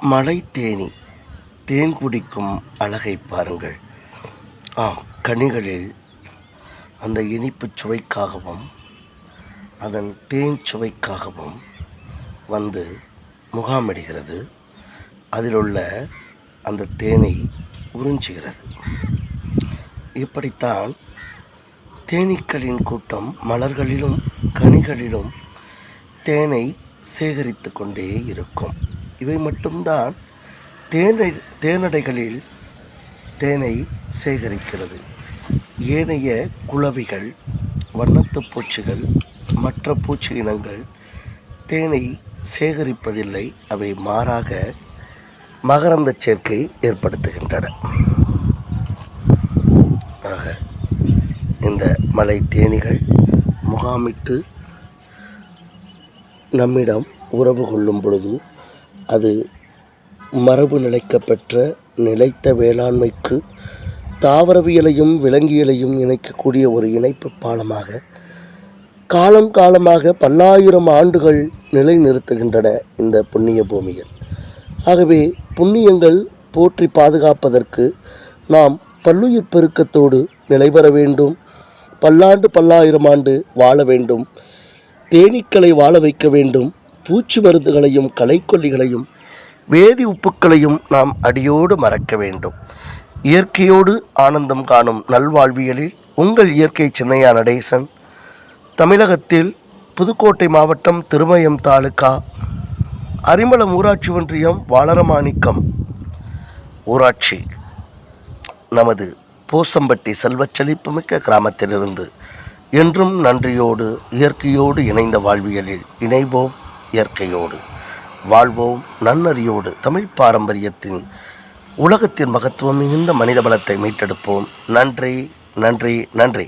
மலை தேனி தேன் குடிக்கும் அழகை பாருங்கள். ஆ கனிகளில் அந்த இனிப்புச் சுவைக்காகவும் அதன் தேன் சுவைக்காகவும் வந்து முகாமிடுகிறது. அதிலுள்ள அந்த தேனை உறிஞ்சுகிறது. இப்படித்தான் தேனீக்களின் கூட்டம் மலர்களிலும் கனிகளிலும் தேனை சேகரித்து கொண்டே இருக்கும். இவை மட்டும்தான் தேனை தேனடைகளில் தேனை சேகரிக்கிறது. ஏனைய குளவிகள் வண்ணத்துப் பூச்சிகள் மற்ற பூச்சி இனங்கள் தேனை சேகரிப்பதில்லை. அவை மாறாக மகரந்த சேர்க்கை ஏற்படுத்துகின்றன. ஆக இந்த மலை தேனீகள் முகாமிட்டு நம்மிடம் உறவு கொள்ளும் பொழுது அது மரபு நிலைக்கப்பெற்ற நிலைத்த வேளாண்மைக்கு தாவரவியலையும் விலங்கியலையும் இணைக்கக்கூடிய ஒரு இணைப்பு பாலமாக காலம் காலமாக பல்லாயிரம் ஆண்டுகள் நிலைநிறுத்துகின்றன இந்த புண்ணிய பூமியில். ஆகவே புண்ணியங்கள் போற்றி பாதுகாப்பதற்கு நாம் பல்லுயிர் பெருக்கத்தோடு நிலைபெற வேண்டும். பல்லாண்டு பல்லாயிரம் ஆண்டு வாழ வேண்டும். தேனீக்களை வாழ வைக்க வேண்டும். பூச்சி மருந்துகளையும் களைக்கொல்லிகளையும் வேதி உப்புக்களையும் நாம் அடியோடு மறக்க வேண்டும். இயற்கையோடு ஆனந்தம் காணும் நல்வாழ்வியலில் உங்கள் இயற்கை சின்னையா நடேசன். தமிழகத்தில் புதுக்கோட்டை மாவட்டம் திருமயம் தாலுகா அரிமளம் ஊராட்சி ஒன்றியம் வாளரமாணிக்கம். ஊராட்சி நமது போசம்பட்டி செல்வச் செழிப்புமிக்க கிராமத்திலிருந்து என்றும் நன்றியோடு இயற்கையோடு இணைந்த வாழ்வியலில் இணைவோம். இயற்கையோடு வாழ்வோம் நன்னறியோடு. தமிழ் பாரம்பரியத்தின் உலகத்தின் மகத்துவம் மிகுந்த மனித பலத்தை மீட்டெடுப்போம். நன்றி நன்றி நன்றி.